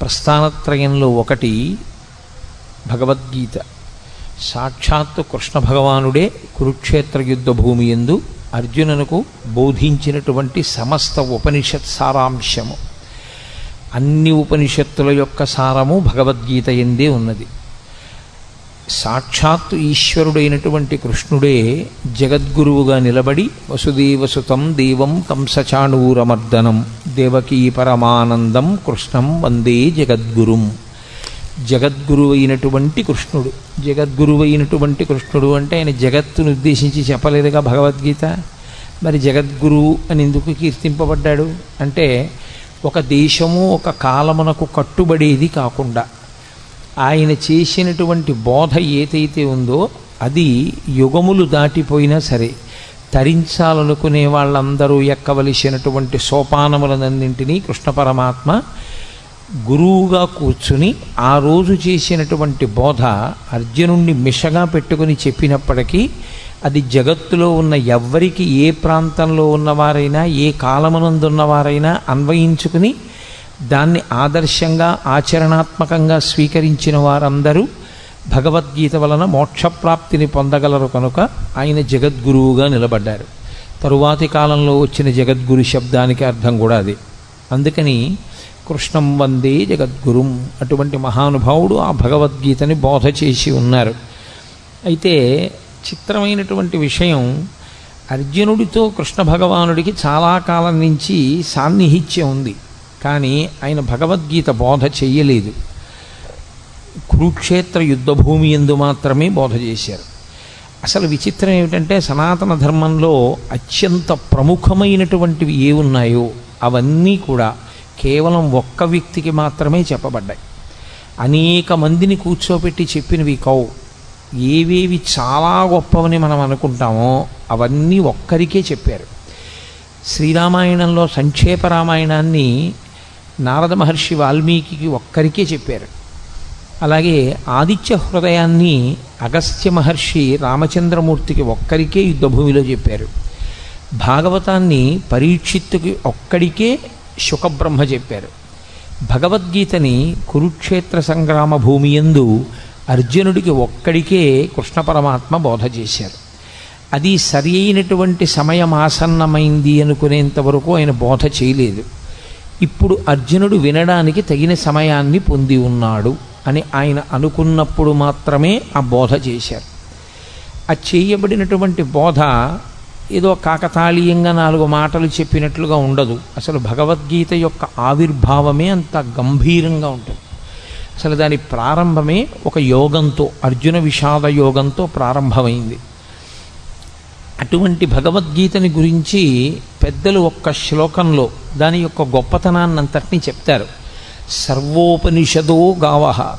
ప్రస్థానత్రయంలో ఒకటి భగవద్గీత. సాక్షాత్తు కృష్ణ భగవానుడే కురుక్షేత్ర యుద్ధ భూమి ఎందు అర్జునునకు బోధించినటువంటి సమస్త ఉపనిషత్ సారాంశము. అన్ని ఉపనిషత్తుల యొక్క సారము భగవద్గీత ఎందే ఉన్నది. సాక్షాత్తు ఈశ్వరుడైనటువంటి కృష్ణుడే జగద్గురువుగా నిలబడి వసుదేవసుతం దేవం కంసచాణూరమర్దనం దేవకీ పరమానందం కృష్ణం వందే జగద్గురుం. జగద్గురువైనటువంటి కృష్ణుడు. జగద్గురువైనటువంటి కృష్ణుడు అంటే ఆయన జగత్తును ఉద్దేశించి చెప్పలేదుగా భగవద్గీత. మరి జగద్గురు అని ఎందుకు కీర్తింపబడ్డాడు? అంటే ఒక దేశము ఒక కాలమునకు కట్టుబడేది కాకుండా ఆయన చేసినటువంటి బోధ ఏదైతే ఉందో అది యుగములు దాటిపోయినా సరే తరించాలనుకునే వాళ్ళందరూ ఎక్కవలసినటువంటి సోపానములనన్నింటినీ కృష్ణ పరమాత్మ గురువుగా కూర్చుని ఆ రోజు చేసినటువంటి బోధ అర్జునుణ్ణి మిషగా పెట్టుకుని చెప్పినప్పటికీ అది జగత్తులో ఉన్న ఎవ్వరికి ఏ ప్రాంతంలో ఉన్నవారైనా ఏ కాలమునందున్నవారైనా అన్వయించుకుని దాన్ని ఆదర్శంగా ఆచరణాత్మకంగా స్వీకరించిన వారందరూ భగవద్గీత వలన మోక్షప్రాప్తిని పొందగలరు కనుక ఆయన జగద్గురువుగా నిలబడ్డారు. తరువాతి కాలంలో వచ్చిన జగద్గురు శబ్దానికి అర్థం కూడా అది. అందుకని కృష్ణం వందే జగద్గురుం అటువంటి మహానుభావుడు ఆ భగవద్గీతని బోధ చేసి ఉన్నారు. అయితే చిత్రమైనటువంటి విషయం అర్జునుడితో కృష్ణ భగవానుడికి చాలా కాలం నుంచి సాన్నిహిత్యం ఉంది. కానీ ఆయన భగవద్గీత బోధ చెయ్యలేదు. కురుక్షేత్ర యుద్ధభూమి ఎందు మాత్రమే బోధ చేశారు. అసలు విచిత్రం ఏమిటంటే సనాతన ధర్మంలో అత్యంత ప్రముఖమైనటువంటివి ఏ ఉన్నాయో అవన్నీ కూడా కేవలం ఒక్క వ్యక్తికి మాత్రమే చెప్పబడ్డాయి. అనేక మందిని కూర్చోబెట్టి చెప్పినవి కవు ఏవేవి చాలా గొప్పవని మనం అనుకుంటామో అవన్నీ ఒక్కరికే చెప్పారు. శ్రీరామాయణంలో సంక్షేప రామాయణాన్ని నారద మహర్షి వాల్మీకి ఒక్కరికే చెప్పారు. అలాగే ఆదిత్య హృదయాన్ని అగస్త్య మహర్షి రామచంద్రమూర్తికి ఒక్కరికే యుద్ధభూమిలో చెప్పారు. భాగవతాన్ని పరీక్షిత్తుకి ఒక్కడికే శుకబ్రహ్మ చెప్పారు. భగవద్గీతని కురుక్షేత్ర సంగ్రామ భూమి ఎందు అర్జునుడికి ఒక్కడికే కృష్ణ పరమాత్మ బోధ చేశారు. అది సరి అయినటువంటి సమయం ఆసన్నమైంది అనుకునేంతవరకు ఆయన బోధ చేయలేదు. ఇప్పుడు అర్జునుడు వినడానికి తగిన సమయాన్ని పొంది ఉన్నాడు అని ఆయన అనుకున్నప్పుడు మాత్రమే ఆ బోధ చేశారు. ఆ చేయబడినటువంటి బోధ ఏదో కాకతాళీయంగా నాలుగు మాటలు చెప్పినట్లుగా ఉండదు. అసలు భగవద్గీత యొక్క ఆవిర్భావమే అంత గంభీరంగా ఉంటుంది. అసలు దాని ప్రారంభమే ఒక యోగంతో అర్జున విషాద యోగంతో ప్రారంభమైంది. అటువంటి భగవద్గీతని గురించి పెద్దలు ఒక్క శ్లోకంలో దాని యొక్క గొప్పతనాన్నంతటినీ చెప్తారు. సర్వోపనిషదో గావ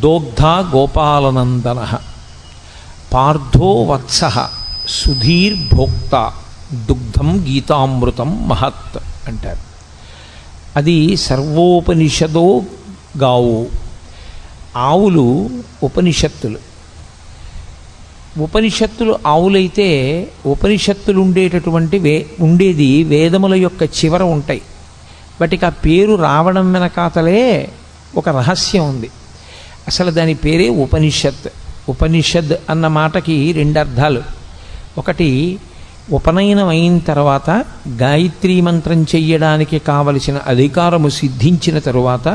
దోగ్ధ గోపాలనందన పార్థో వత్స సుధీర్భోక్త దుగ్ధం గీతామృతం మహత్ అంటారు. అది సర్వోపనిషదో గావు. ఆవులు ఉపనిషత్తులు. ఉపనిషత్తులు ఆవులైతే ఉపనిషత్తులు ఉండేటటువంటి వే ఉండేది వేదముల యొక్క చివర ఉంటాయి. వాటికి ఆ పేరు రావడం వెనకాతలే ఒక రహస్యం ఉంది. అసలు దాని పేరే ఉపనిషత్. ఉపనిషద్ అన్న మాటకి రెండు అర్థాలు. ఒకటి ఉపనయనం అయిన తర్వాత గాయత్రీ మంత్రం చెయ్యడానికి కావలసిన అధికారము సిద్ధించిన తరువాత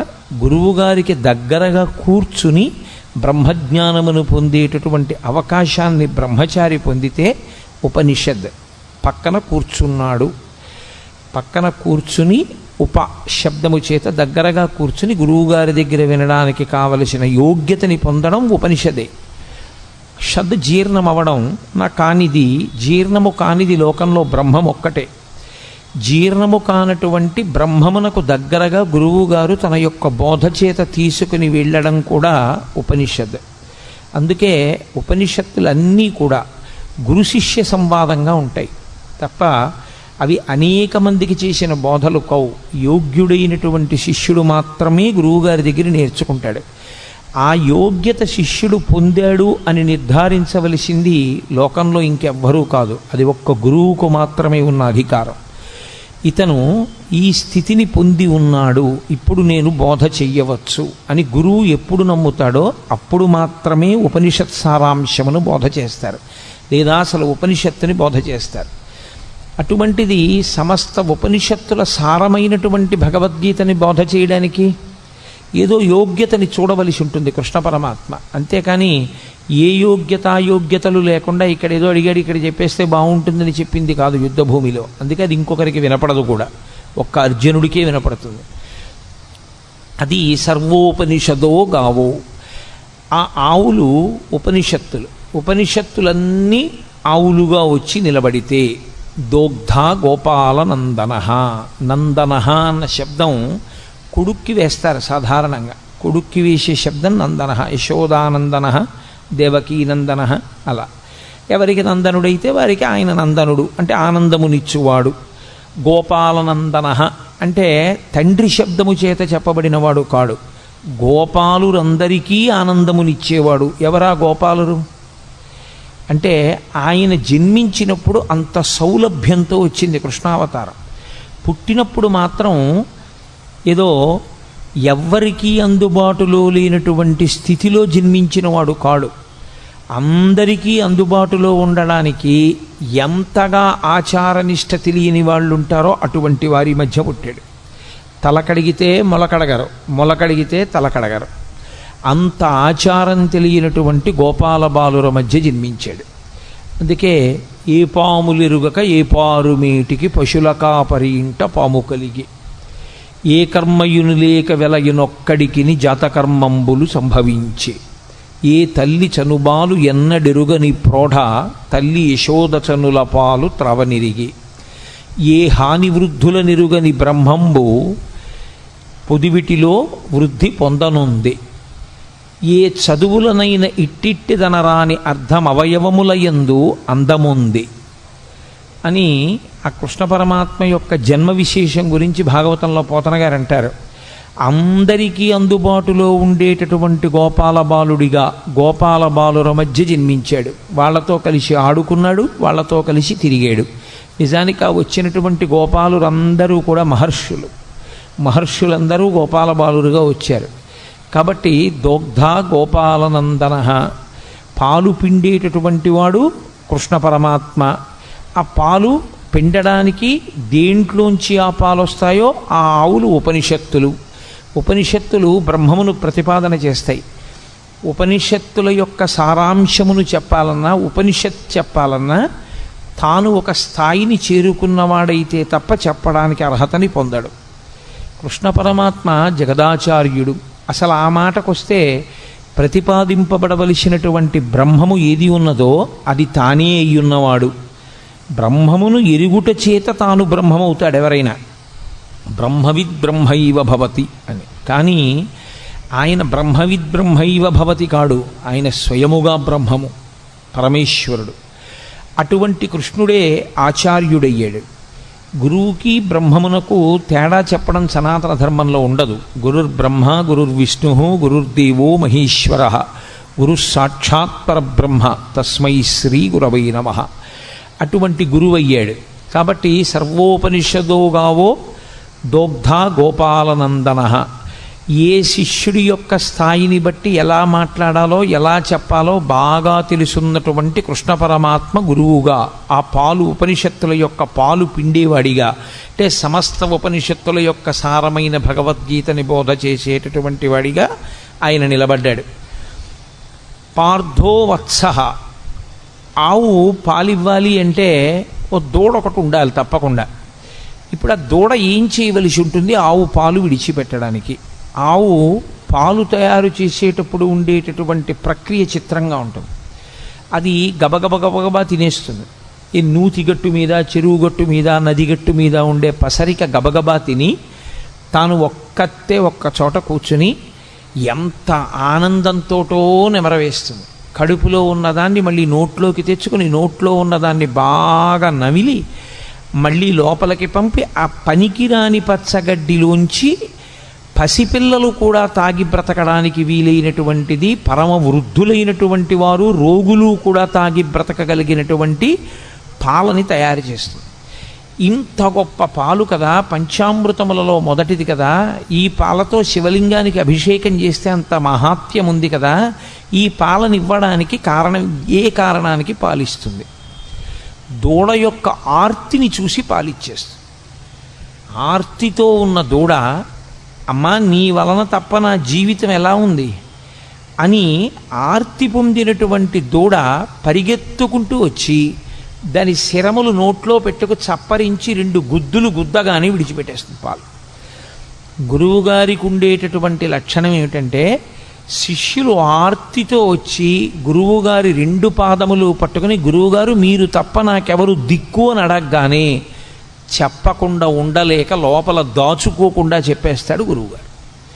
గురువుగారికి దగ్గరగా కూర్చుని బ్రహ్మజ్ఞానమును పొందేటటువంటి అవకాశాన్ని బ్రహ్మచారి పొందితే ఉపనిషద్ పక్కన కూర్చున్నాడు. పక్కన కూర్చుని ఉప శబ్దము చేత దగ్గరగా కూర్చుని గురువుగారి దగ్గర వినడానికి కావలసిన యోగ్యతని పొందడం ఉపనిషదే. షద్ జీర్ణమవడం నా కానిది జీర్ణము కానిది లోకంలో బ్రహ్మం ఒక్కటే. జీర్ణము కానటువంటి బ్రహ్మమునకు దగ్గరగా గురువుగారు తన యొక్క బోధ చేత తీసుకుని వెళ్ళడం కూడా ఉపనిషద్ అందుకే ఉపనిషత్తులన్నీ కూడా గురు శిష్య సంవాదంగా ఉంటాయి. తప్ప అవి అనేక మందికి చేసిన బోధలు కవు యోగ్యుడైనటువంటి శిష్యుడు మాత్రమే గురువుగారి దగ్గర నేర్చుకుంటాడు. ఆ యోగ్యత శిష్యుడు పొందాడు అని నిర్ధారించవలసింది లోకంలో ఇంకెవ్వరూ కాదు. అది ఒక్క గురువుకు మాత్రమే ఉన్న అధికారం. ఇతను ఈ స్థితిని పొంది ఉన్నాడు ఇప్పుడు నేను బోధ చెయ్యవచ్చు అని గురువు ఎప్పుడు నమ్ముతాడో అప్పుడు మాత్రమే ఉపనిషత్ సారాంశమును బోధ చేస్తారు. లేదా అసలు ఉపనిషత్తుని బోధ చేస్తారు. అటువంటిది సమస్త ఉపనిషత్తుల సారమైనటువంటి భగవద్గీతని బోధ చేయడానికి ఏదో యోగ్యతని చూడవలసి ఉంటుంది కృష్ణ పరమాత్మ. అంతేకాని ఏ యోగ్యత యోగ్యతలు లేకుండా ఇక్కడ ఏదో అడిగాడు ఇక్కడ చెప్పేస్తే బాగుంటుందని చెప్పింది కాదు యుద్ధభూమిలో. అందుకే అది ఇంకొకరికి వినపడదు కూడా. ఒక్క అర్జునుడికే వినపడుతుంది. అది సర్వోపనిషదో గావో. ఆ ఆవులు ఉపనిషత్తులు. ఉపనిషత్తులన్నీ ఆవులుగా వచ్చి నిలబడితే దోగ్ధ గోపాల నందన నందన అన్న శబ్దం కొడుక్కి వేస్తారు సాధారణంగా. కొడుక్కి వేసే శబ్దం నందన. యశోదానందన. దేవకీనందన అలా. ఎవరికి నందనుడైతే వారికి ఆయన నందనుడు. అంటే ఆనందమునిచ్చువాడు. గోపాలనందన అంటే తండ్రి శబ్దము చేత చెప్పబడినవాడు కాడు. గోపాలురందరికీ ఆనందమునిచ్చేవాడు. ఎవరా గోపాలురు? అంటే ఆయన జన్మించినప్పుడు అంత సౌలభ్యంతో వచ్చింది కృష్ణావతారం. పుట్టినప్పుడు మాత్రం ఏదో ఎవ్వరికీ అందుబాటులో లేనటువంటి స్థితిలో జన్మించినవాడు కాడు. అందరికీ అందుబాటులో ఉండడానికి ఎంతగా ఆచారనిష్ట తెలియని వాళ్ళు ఉంటారో అటువంటి వారి మధ్య పుట్టాడు. తల కడిగితే మొలకడగరు మొలకడిగితే తల కడగరు. అంత ఆచారం తెలియనటువంటి గోపాల బాలుర మధ్య జన్మించాడు. అందుకే ఏ పాములిరుగక ఏ పారుమేటికి పశుల కాపరి ఇంట పాము కలిగి ఏ కర్మయును లేక వెలయునొక్కడికిని జాతకర్మంబులు సంభవించే. ఏ తల్లి చనుబాలు ఎన్నడెరుగని ప్రోఢ తల్లి యశోద చనుల పాలు త్రవనిరిగి. ఏ హాని వృద్ధుల నిరుగని బ్రహ్మంబు పొదివిటిలో వృద్ధి పొందనుంది. ఏ చదువులనైన ఇట్టిట్టిదనరాని అర్థం అవయవములయందు అందముంది. అని ఆ కృష్ణ పరమాత్మ యొక్క జన్మ విశేషం గురించి భాగవతంలో పోతన గారు అంటారు. అందరికీ అందుబాటులో ఉండేటటువంటి గోపాల బాలుడిగా గోపాల బాలుర మధ్య జన్మించాడు. వాళ్ళతో కలిసి ఆడుకున్నాడు వాళ్ళతో కలిసి తిరిగాడు. నిజానికి ఆ వచ్చినటువంటి గోపాలురందరూ కూడా మహర్షులు. మహర్షులందరూ గోపాల బాలురుగా వచ్చారు. కాబట్టి దోగ్ధ గోపాలనందన పాలు పిండేటటువంటి వాడు కృష్ణ పరమాత్మ. ఆ పాలు పిండడానికి దేంట్లోంచి ఆ పాలు వస్తాయో ఆ ఆవులు ఉపనిషత్తులు. ఉపనిషత్తులు బ్రహ్మమును ప్రతిపాదన చేస్తాయి. ఉపనిషత్తుల యొక్క సారాంశమును చెప్పాలన్నా ఉపనిషత్ చెప్పాలన్నా తాను ఒక స్థాయిని చేరుకున్నవాడైతే తప్ప చెప్పడానికి అర్హతని పొందడు. కృష్ణ పరమాత్మ జగదాచార్యుడు. అసలు ఆ మాటకొస్తే ప్రతిపాదింపబడవలసినటువంటి బ్రహ్మము ఏది ఉన్నదో అది తానే అయ్యున్నవాడు. బ్రహ్మమును ఎరుగుట చేత తాను బ్రహ్మమవుతాడు ఎవరైనా. బ్రహ్మవిద్ బ్రహ్మైవ భవతి అని. కానీ ఆయన బ్రహ్మవిద్ బ్రహ్మైవ భవతి కాడు. ఆయన స్వయముగా బ్రహ్మము పరమేశ్వరుడు. అటువంటి కృష్ణుడే ఆచార్యుడయ్యాడు. గురువుకి బ్రహ్మమునకు తేడా చెప్పడం సనాతన ధర్మంలో ఉండదు. గురుర్ బ్రహ్మ గురుర్ గురుర్దేవో మహేశ్వర. గురు సాక్షాత్ పరబ్రహ్మ తస్మై శ్రీ గురవై నమ. అటువంటి గురువయ్యాడు. కాబట్టి సర్వోపనిషదోగావో దోగ్ధ గోపాలనందన. ఏ శిష్యుడి యొక్క స్థాయిని బట్టి ఎలా మాట్లాడాలో ఎలా చెప్పాలో బాగా తెలుసున్నటువంటి కృష్ణ పరమాత్మ గురువుగా ఆ పాలు ఉపనిషత్తుల యొక్క పాలు పిండేవాడిగా అంటే సమస్త ఉపనిషత్తుల యొక్క సారమైన భగవద్గీతని బోధ చేసేటటువంటి వాడిగా ఆయన నిలబడ్డాడు. పార్థో వత్సహ ఆవు పాలివ్వాలి అంటే ఓ దూడ ఒకటి ఉండాలి తప్పకుండా. ఇప్పుడు ఆ దూడ ఏం చేయవలసి ఉంటుంది? ఆవు పాలు విడిచిపెట్టడానికి. ఆవు పాలు తయారు చేసేటప్పుడు ఉండేటటువంటి ప్రక్రియ చిత్రంగా ఉంటుంది. అది గబగబ గబగబా తినేస్తుంది. ఈ నూతి గట్టు మీద చెరువు గట్టు మీద నది గట్టు మీద ఉండే పసరిక గబగబా తిని తాను ఒక్కతే ఒక్క చోట కూర్చుని ఎంత ఆనందంతోటో నెమరవేస్తుంది. కడుపులో ఉన్నదాన్ని మళ్ళీ నోట్లోకి తెచ్చుకుని నోట్లో ఉన్నదాన్ని బాగా నమిలి మళ్ళీ లోపలికి పంపి ఆ పనికిరాని పచ్చగడ్డిలోంచి పసిపిల్లలు కూడా తాగి బ్రతకడానికి వీలైనటువంటిది పరమ వృద్ధులైనటువంటి వారు రోగులు కూడా తాగి బ్రతకగలిగినటువంటి పాలని తయారు చేస్తుంది. ఇంత గొప్ప పాలు కదా పంచామృతములలో మొదటిది కదా ఈ పాలతో శివలింగానికి అభిషేకం చేస్తే అంత మహాత్యం ఉంది కదా ఈ పాలనివ్వడానికి కారణం ఏ కారణానికి పాలిస్తుంది? దూడ యొక్క ఆర్తిని చూసి పాలిచ్చేస్తుంది. ఆర్తితో ఉన్న దూడ అమ్మా నీ వలన తప్ప నా జీవితం ఎలా ఉంది? అని ఆర్తి పొందినటువంటి దూడ పరిగెత్తుకుంటూ వచ్చి దాని శిరములు నోట్లో పెట్టుకు చప్పరించి రెండు గుద్దులు గుద్దగానే విడిచిపెట్టేస్తుంది పాలు. గురువుగారికి ఉండేటటువంటి లక్షణం ఏమిటంటే శిష్యులు ఆర్తితో వచ్చి గురువుగారి రెండు పాదములు పట్టుకుని గురువుగారు మీరు తప్ప నాకెవరు దిక్కు అని అడగగానే చెప్పకుండా ఉండలేక లోపల దాచుకోకుండా చెప్పేస్తాడు గురువుగారు